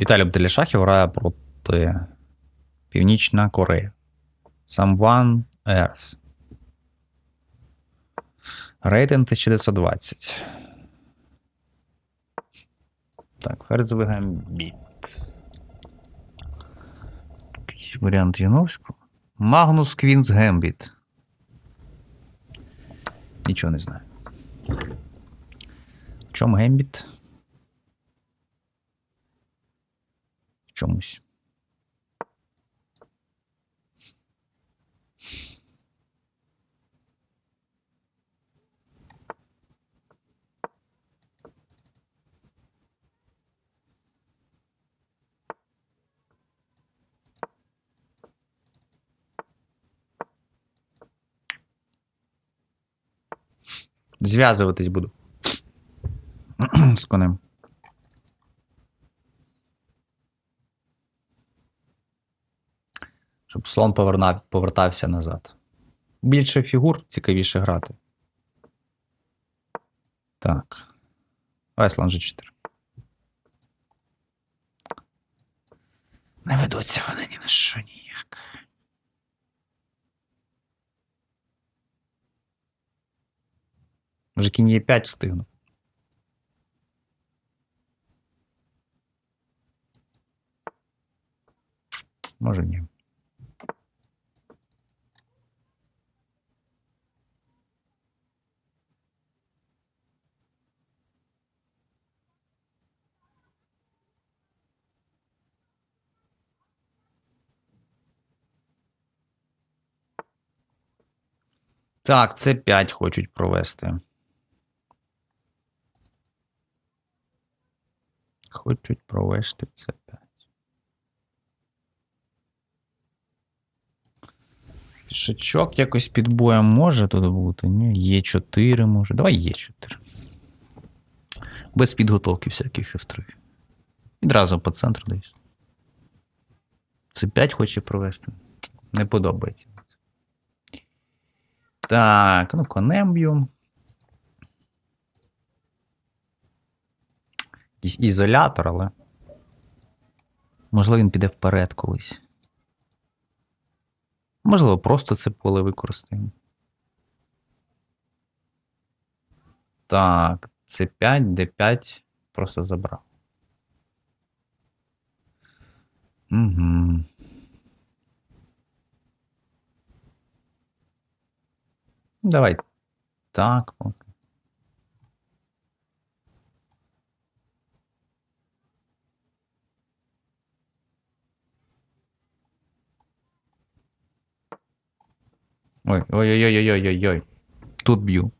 Віталій Бделішахів грає проти Північна Корея. Someone Earth. Рейтинг 1920. Так, ферзовий гамбіт. Варіант Яновського. Магнус Квінс Гембіт. Нічого не знаю. В чому гембіт? В чомусь. Зв'язуватись буду. З конем. Щоб слон повернав, повертався назад. Більше фігур, цікавіше грати. Так. Давай слон G4. Не ведуться вони ні на що ніяк. Може кінь є 5 встигну. Може ні. Так, це 5 хочуть провести. Хочуть провести це 5. Пішачок якось під боєм може тут бути. Ні, є 4 може. Давай є 4. Без підготовки всяких F3. Відразу по центру десь. Це 5 хоче провести. Не подобається. Так, ну конем б'ю. Якийсь ізолятор, але. Можливо, він піде вперед колись. Можливо, просто це поле використаємо. Так, це 5, Д5 просто забрав. Угу. Давай. Так. Ой, ой-ой-ой-ой-ой-ой. Тут б'ю.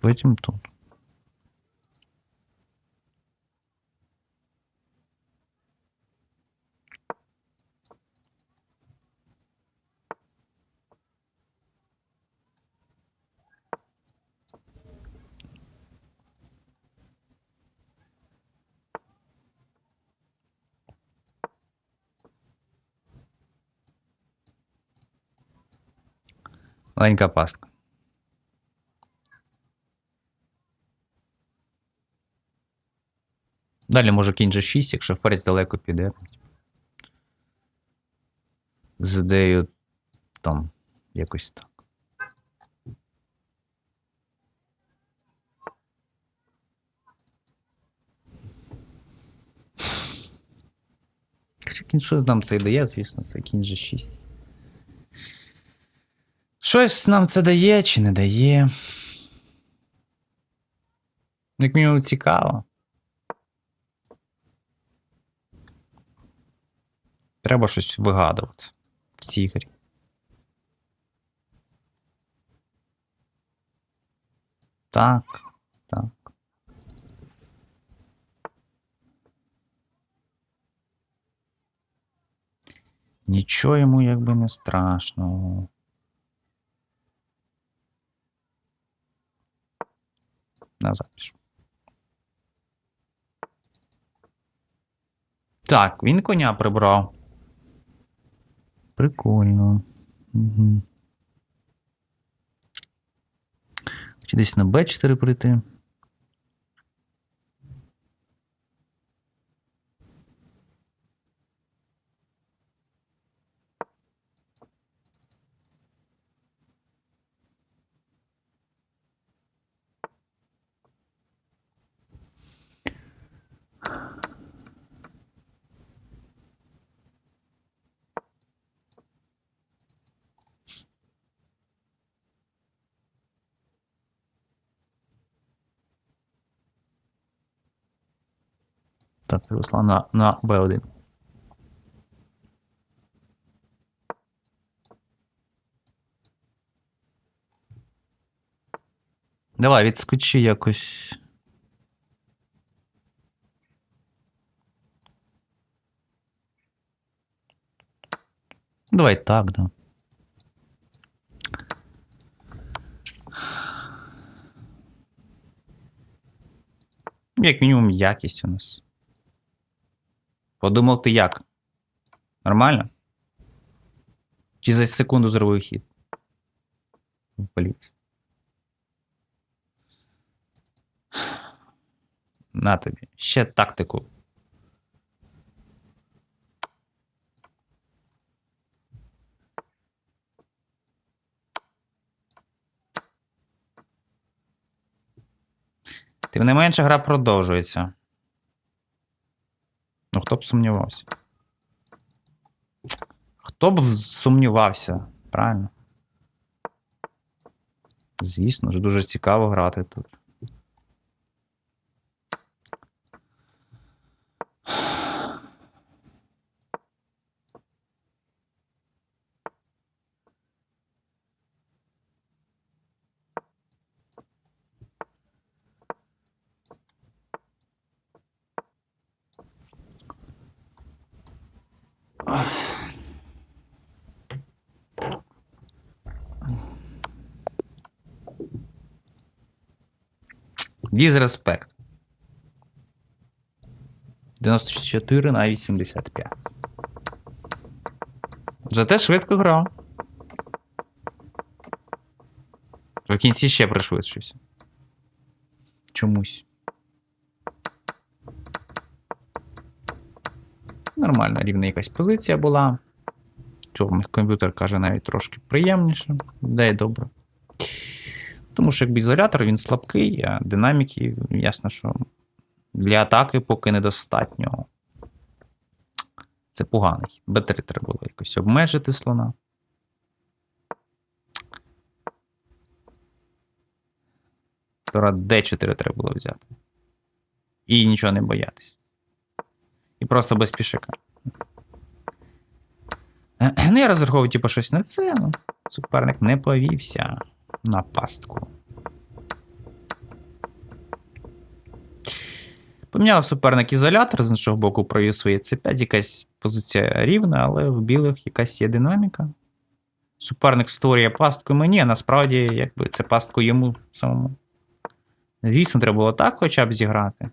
Потім тут. Маленька пастка. Далі може кінь G6, якщо ферзь далеко піде. З ідеєю там якось так. Якщо кінь що нам це дає, звісно, це кінь G6. Щось нам це дає чи не дає. Як мінімум цікаво. Треба щось вигадувати в цій грі. Так, так. Нічого йому якби не страшно. Назад запіш. Так, він коня прибрав. Прикольно. Угу. Чи десь на Б4 прийти? Так, Руслан на, на Б1. Давай, відскочи якось. Давай так, да. Як мінімум, якість у нас. Подумав ти як? Нормально? Чи за секунду зробив хід? Поліція. На тобі. Ще тактику. Тим не менше, гра продовжується. Хто б сумнівався? Хто б сумнівався, правильно? Звісно ж, дуже цікаво грати тут. Дізреспект. 94 на 85. Зате швидко грав. В кінці ще пришвидшився. Чомусь. Нормальна рівна якась позиція була. Чого комп'ютер каже навіть трошки приємніше. Де й добре. Тому що якби ізолятор він слабкий, а динаміки, ясно, що для атаки поки недостатньо. Це поганий. Б3 треба було якось обмежити слона. Тора Д4 треба було взяти. І нічого не боятись. Просто без пішака. Ну, я розраховую, типу, щось на це. Ну, суперник не повівся на пастку. Поміняв суперник ізолятор, з іншого боку, провів своє C5, якась позиція рівна, але в білих якась є динаміка. Суперник створює пастку мені, а насправді, якби це пастку йому самому. Звісно, треба було так хоча б зіграти.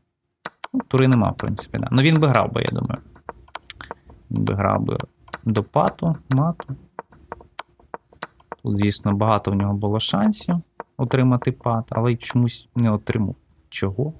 Тури нема, в принципі, да. Ну він би грав би, я думаю. Він би грав би до пату, мату. Тут, звісно, багато в нього було шансів отримати пат, але й чомусь не отримав. Чого?